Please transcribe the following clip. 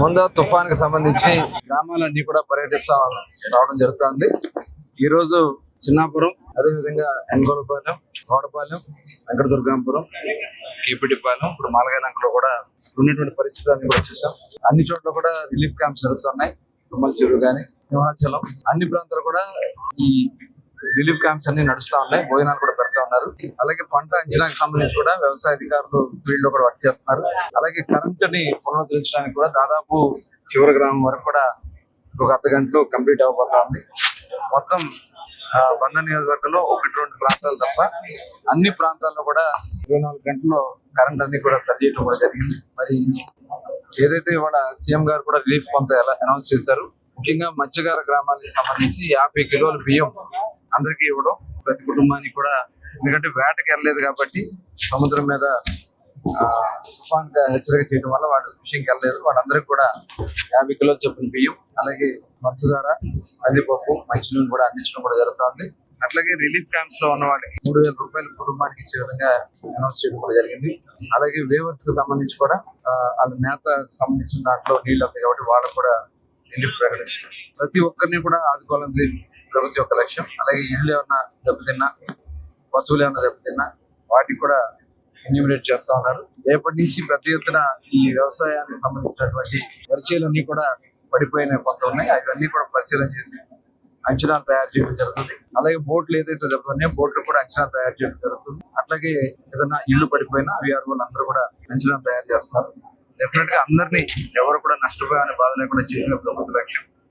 ముందు తుఫాన్కి సంబంధించి గ్రామాలన్నీ కూడా పర్యటిస్తా రావడం జరుగుతుంది. ఈ రోజు చిన్నాపురం అదేవిధంగా ఎన్గోలపాలెం కోడపాలెం వెంకటదుర్గాంపురం కేపిటిపాలెం ఇప్పుడు మాలగాలంకలో కూడా ఉన్నటువంటి పరిస్థితులన్నీ కూడా చూసాం. అన్ని చోట్ల కూడా రిలీఫ్ క్యాంప్స్ జరుగుతున్నాయి. తుమ్మల చెరువు కానీ సింహాచలం అన్ని ప్రాంతాలు కూడా ఈ రిలీఫ్ క్యాంప్స్ అన్ని నడుస్తా ఉన్నాయి. భోజనాలు కూడా ఉన్నారు. అలాగే పంట అంచనాకు సంబంధించి కూడా వ్యవసాయ అధికారులు ఫీల్డ్లో కూడా వర్క్ చేస్తున్నారు. అలాగే కరెంట్ని పునరుద్ధరించడానికి కూడా దాదాపు చివరి గ్రామం వరకు కూడా ఒక అర్ధ గంటలో కంప్లీట్ అవ్వబోతా ఉంది మొత్తం ఆ, నియోజకవర్గంలో ఒకటి రెండు ప్రాంతాలు తప్ప అన్ని ప్రాంతాల్లో కూడా ఇరవై నాలుగు గంటల్లో కరెంట్ అన్ని కూడా సరి చేయడం కూడా జరిగింది. మరి ఏదైతే ఇవాళ సీఎం గారు కూడా రిలీఫ్ కొంత ఎలా అనౌన్స్ చేశారు ముఖ్యంగా మత్స్యకార గ్రామాలకు సంబంధించి యాభై కిలోల బియ్యం అందరికీ ఇవ్వడం ప్రతి కుటుంబానికి కూడా ఎందుకంటే వేటకి వెళ్ళలేదు కాబట్టి సముద్రం మీద ఆ, తుఫాన్గా హెచ్చరిక చేయడం వల్ల వాళ్ళు ఫిషింగ్కి వెళ్ళలేదు. వాళ్ళందరికీ కూడా యాభై కిలోలు చొప్పున బియ్యం అలాగే పంచదార కందిపప్పు మంచినీళ్ళు కూడా అందించడం కూడా జరుగుతుంది. అట్లాగే రిలీఫ్ క్యాంప్స్లో ఉన్న వాళ్ళకి మూడు వేల రూపాయలు కుటుంబానికి ఇచ్చే విధంగా అనౌన్స్ చేయడం కూడా జరిగింది. అలాగే వేవర్స్కి సంబంధించి కూడా వాళ్ళ నేత సంబంధించిన దాంట్లో నీళ్ళు ఉంది కాబట్టి వాళ్ళకు కూడా రిలీఫ్ ప్రకటించారు ప్రతి ఒక్కరిని కూడా ఆదుకోవాలని ప్రభుత్వం యొక్క లక్ష్యం. అలాగే ఇల్లు ఏమన్నా దెబ్బతిన్నా పశువులు ఏమైనా దెబ్బతిన్నా వాటికి కూడా ఎన్యూమినేట్ చేస్తా ఉన్నారు. రేపటి నుంచి పెద్ద ఎత్తున ఈ వ్యవసాయానికి సంబంధించినటువంటి పరిచయాలన్నీ కూడా పడిపోయిన కొంత ఉన్నాయి. అవన్నీ కూడా పరిచయం చేసి అంచనాలు తయారు చేయడం జరుగుతుంది. అలాగే బోట్లు ఏదైతే జరుగుతున్నాయో బోట్లు కూడా అంచనా తయారు చేయడం జరుగుతుంది. అట్లాగే ఏదైనా ఇల్లు పడిపోయినా అవి అందరూ కూడా అంచనా తయారు చేస్తున్నారు. డెఫినెట్గా అందరినీ ఎవరు కూడా నష్టపోయాలని బాధ లేకుండా చేయడం ప్రభుత్వ లక్ష్యం